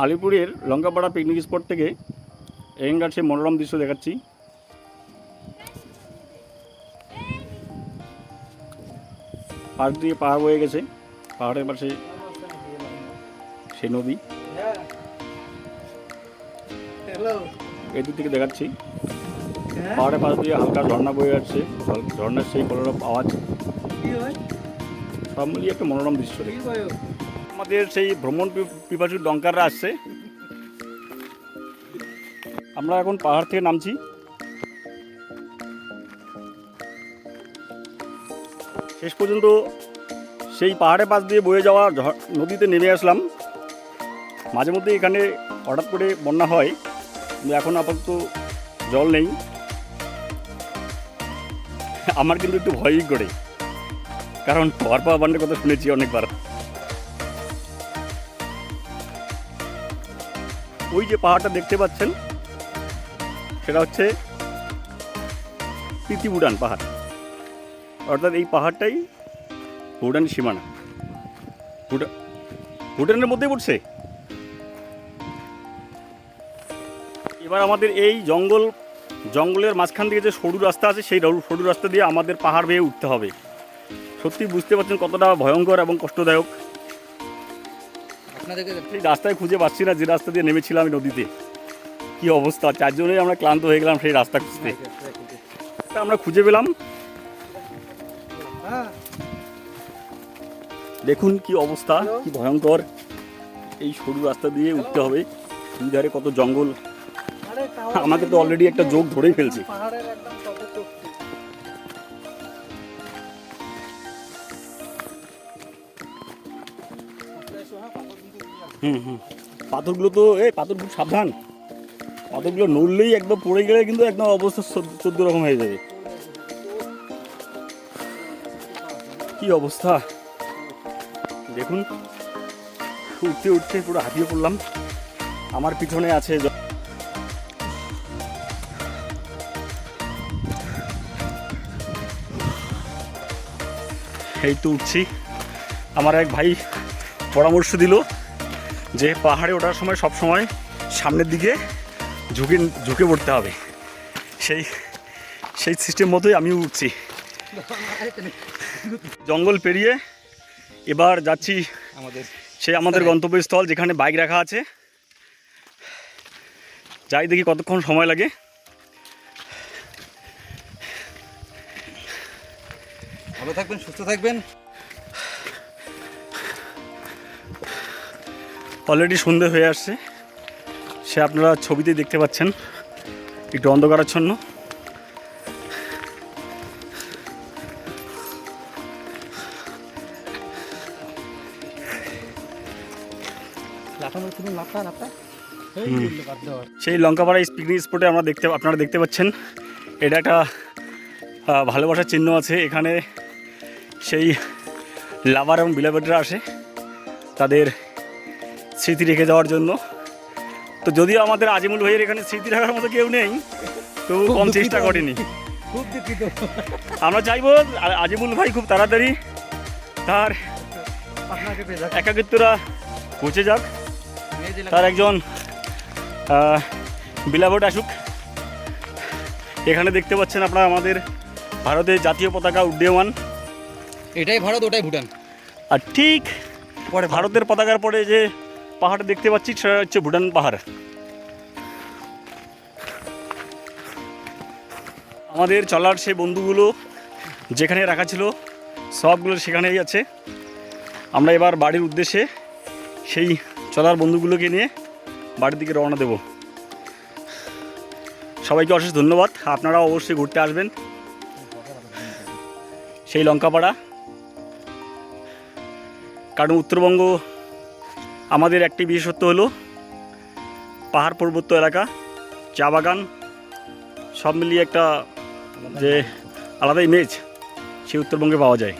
আলিপুরের Lankapara picnic spot থেকে এখানকার সেই মনোরম দৃশ্য দেখাচ্ছি। পাহাড় দিয়ে পাহাড় বয়ে গেছে। পাহাড়ের পাশে সেই নদী। এদিক থেকে দেখাচ্ছি। পাহাড়ের পাশ দিয়ে হালকা ঝর্ণা বয়ে যাচ্ছে। ঝর্ণার সেই মনোরম আওয়াজ। সব মিলিয়ে একটা মনোরম দৃশ্য দেখি হয়? আমাদের সেই ভ্রমণ পিপাসু ডঙ্কাররা আসছে। আমরা এখন পাহাড় থেকে নামছি। শেষ পর্যন্ত সেই পাহাড়ের পাশ দিয়ে বয়ে যাওয়া নদীতে নেমে আসলাম। মাঝে মধ্যে এখানে হঠাৎ করে বন্যা হয়, কিন্তু এখন আপাতত জল নেই। আমার কিন্তু একটু ভয়ই করে। কারণ পাওয়ার পাওয়া বান্ডের কথা শুনেছি অনেকবার। ওই যে পাহাড়টা দেখতে পাচ্ছেন, সেটা হচ্ছে তিতিবুডান পাহাড়। অর্থাৎ এই পাহাড়টাই ভুটান সীমানা। ভুটান ভুটানের মধ্যেই পড়ছে। এবার আমাদের এই জঙ্গল, জঙ্গলের মাঝখান থেকে যে সরু রাস্তা আছে, সেই সরু রাস্তা দিয়ে আমাদের পাহাড় বেয়ে উঠতে হবে। সত্যি বুঝতে পারছেন কতটা ভয়ঙ্কর এবং কষ্টদায়ক। আপনাদেরকে রাস্তায় খুঁজে পাচ্ছি না যে রাস্তা দিয়ে নেমেছিলাম নদীতে। কি অবস্থা? চারজনেই আমরা ক্লান্ত হয়ে গেলাম সেই রাস্তা খুঁজতে। আমরা খুঁজে পেলাম। দেখুন কি অবস্থা কি ভয়ঙ্কর। এই সরু রাস্তা দিয়ে উঠতে হবে। দুই ধারে কত জঙ্গল। আমাকে তো অলরেডি একটা যোগ ধরেই ফেলছে। হুম হুম। পাথরগুলো তো, এই পাথর খুব সাবধান। পাথরগুলো নড়লেই একদম পড়ে গেলে কিন্তু একদম অবস্থা চোদ্দ- রকম হয়ে যাবে। কি অবস্থা? দেখুন, উঠতে উঠতে পুরো হাঁপিয়ে পড়লাম। আমার পিছনে আছে এই তো উঠছি। আমার এক ভাই পরামর্শ দিল যে পাহাড়ে ওঠার সময় সব সময় সামনের দিকে ঝুঁকে ঝুঁকে পড়তে হবে। সেই সেই সিস্টেম মতোই আমিও উঠছি। জঙ্গল পেরিয়ে এবার যাচ্ছি আমাদের সেই আমাদের গন্তব্যস্থল যেখানে বাইক রাখা আছে। যাই দেখি কতক্ষণ সময় লাগে। ভালো থাকবেন সুস্থ থাকবেন। অলরেডি সন্ধে হয়ে আসছে। সে আপনারা ছবিতে দেখতে পাচ্ছেন, একটু অন্ধকারাচ্ছন্ন। সেই লঙ্কাপাড়া পিকনিক স্পটে আমরা দেখতে আপনারা দেখতে পাচ্ছেন, এটা একটা ভালোবাসার চিহ্ন আছে। এখানে সেই লাভার এবং বিলাবেটরা আসে। তাদের স্মৃতি রেখে যাওয়ার জন্য। তো যদিও আমাদের আজিমুল ভাইয়ের এখানে স্মৃতি রাখার মতো কেউ নেই তো কম চেষ্টা করেনি। খুব দুঃখিত। আমরা চাইব আজিমুল ভাই খুব তাড়াতাড়ি তার একাকিত্বরা পৌঁছে যাক। তার একজন বিলাবট আসুক। এখানে দেখতে পাচ্ছেন আপনারা আমাদের ভারতের জাতীয় পতাকা উড্ডীয়মান এটাই ভারত ওটাই ভুটান। আর ঠিক পরে ভারতের পতাকার পরে যে পাহাড় দেখতে পাচ্ছি, সেটা হচ্ছে ভুটান পাহাড়। আমাদের চলার সেই বন্ধুগুলো যেখানে রাখা ছিল, সবগুলো সেখানেই আছে। আমরা এবার বাড়ির উদ্দেশ্যে সেই চলার বন্ধুগুলোকে নিয়ে বাড়ির দিকে রওনা দেব। সবাইকে অশেষ ধন্যবাদ। আপনারা অবশ্যই ঘুরতে আসবেন। সেই লঙ্কাপাড়া। কারণ উত্তরবঙ্গ আমাদের একটি বিশেষত্ব হলো পাহাড় পর্বত্য এলাকা, চা বাগান, সব মিলিয়ে একটা যে আলাদা ইমেজ সে উত্তরবঙ্গে পাওয়া যায়।